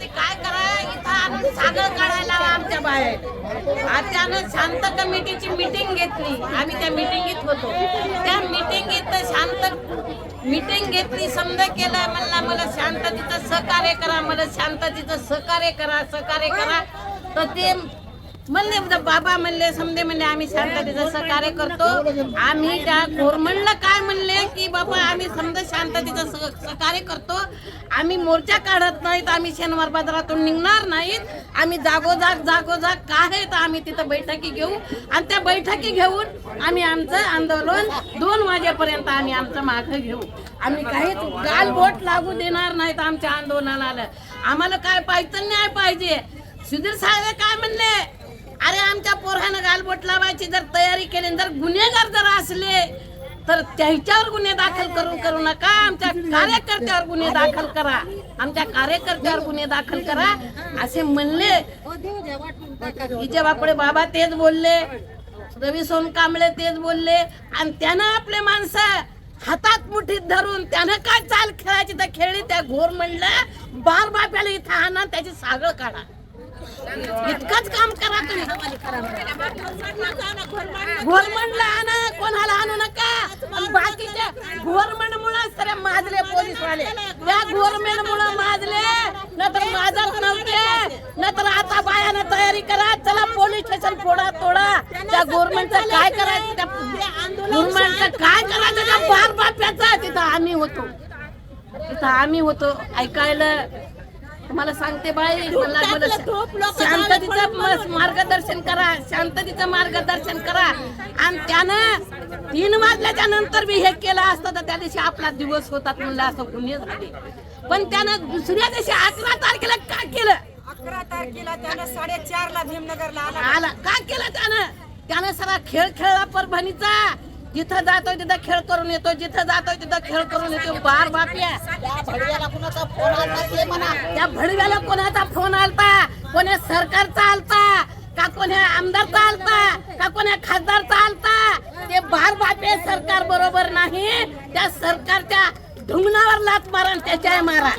ते काय करा इथं आणून सागळ काढायला आमच्या बाहेर. अचानक शांत कमिटीची मीटिंग घेतली. आम्ही त्या मिटिंगीत होतो. त्या मिटिंगीत शांत मिटिंग घेतली समजा केलं म्हणला मला शांततेचं सहकार्य करा मला शांततेचं सहकार्य करा सहकार्य करा. तर ते म्हणले बाबा म्हणले समजे म्हणले आम्ही शांततेचं सहकार्य करतो आम्ही त्या गव्हर्नमेंटला काय म्हणले की बाबा आम्ही समजा शांततेचं सह- सहकार्य करतो. आम्ही मोर्चा काढत नाहीत आम्ही शनिवार बाजारातून निघणार नाहीत. आम्ही जागोजाग जागोजाग काय आहे तर आम्ही तिथं बैठकी घेऊ. आणि त्या बैठकी घेऊन आम्ही आमचं आंदोलन दोन वाजेपर्यंत आम्ही आमचं मागं घेऊ. आम्ही काहीच गालबोट लागू देणार नाहीत आमच्या आंदोलनाला. आम्हाला काय पाहिजे न्याय पाहिजे. सुधीर साहेब काय म्हणले? अरे आमच्या पोरानं गालबोट लावायची जर तयारी केली जर गुन्हेगार जर असले तर त्याच्यावर गुन्हे दाखल करू करू नका. आमच्या कार्यकर्त्यावर गुन्हे दाखल करा. आमच्या कार्यकर्त्यावर गुन्हे दाखल करा. असे म्हणले. हिचे बापडे बाबा तेच बोलले. रवी सोनकांबळे तेच बोलले. आणि त्यानं आपले माणसं हातात मुठीत धरून त्यानं काय चाल खेळायची तर खेळली त्या घोर म्हणलं बार बाप्याला इथं आणा त्याची सागळ काढा. इतकंच काम करा तुम्ही. गव्हर्नमेंटला आणा कोणाला आणू नका. बाकीच्या गोरमेंट मुळे सर माजले पोलीस वाले त्या गोरमेंट मुळे माजले. नंतर माजत नव्हते. नंतर आता बायानं तयारी करा. चला पोलीस स्टेशन फोडा तोडा. त्या गोरमेंटचं काय करायचं? त्या गोरमेंटचं काय करायचं? त्या बार बाप्याचं तिथं आम्ही होतो. तिथं आम्ही होतो. ऐकायला तुम्हाला सांगते बाई मला मला शांततेचं म- मार्गदर्शन करा शांततेचं मार्गदर्शन करा. आणि त्यानं तीन वाजल्याच्या नंतर बी हे केलं असतं तर त्या दिवशी आपला दिवस होतात म्हणलं असं गुन्हे झाले. पण त्यानं दुसऱ्या दिवशी अकरा तारखेला काय केलं? अकरा तारखेला त्यानं साडेचार ला भीमनगरला आला. आला. काय केलं त्यानं? त्यानं सगळा खेळ खेळला परभणीचा. जिथं जातोय तिथं खेळ करून येतो जिथं जातोय तिथं खेळ करून येतो बार बाप्या. त्या भडव्याला कोणाचा फोन आलता ते म्हणा. त्या भडव्याला कोणाचा फोन आलता? कोण्या सरकारचा आलता? का कोण्या आमदारचा आलता? का कोण्या खासदारचा आलता? ते बार बापे सरकार बरोबर नाही. त्या सरकारच्या ढुंगणावर लात मारा त्याच्या मारा.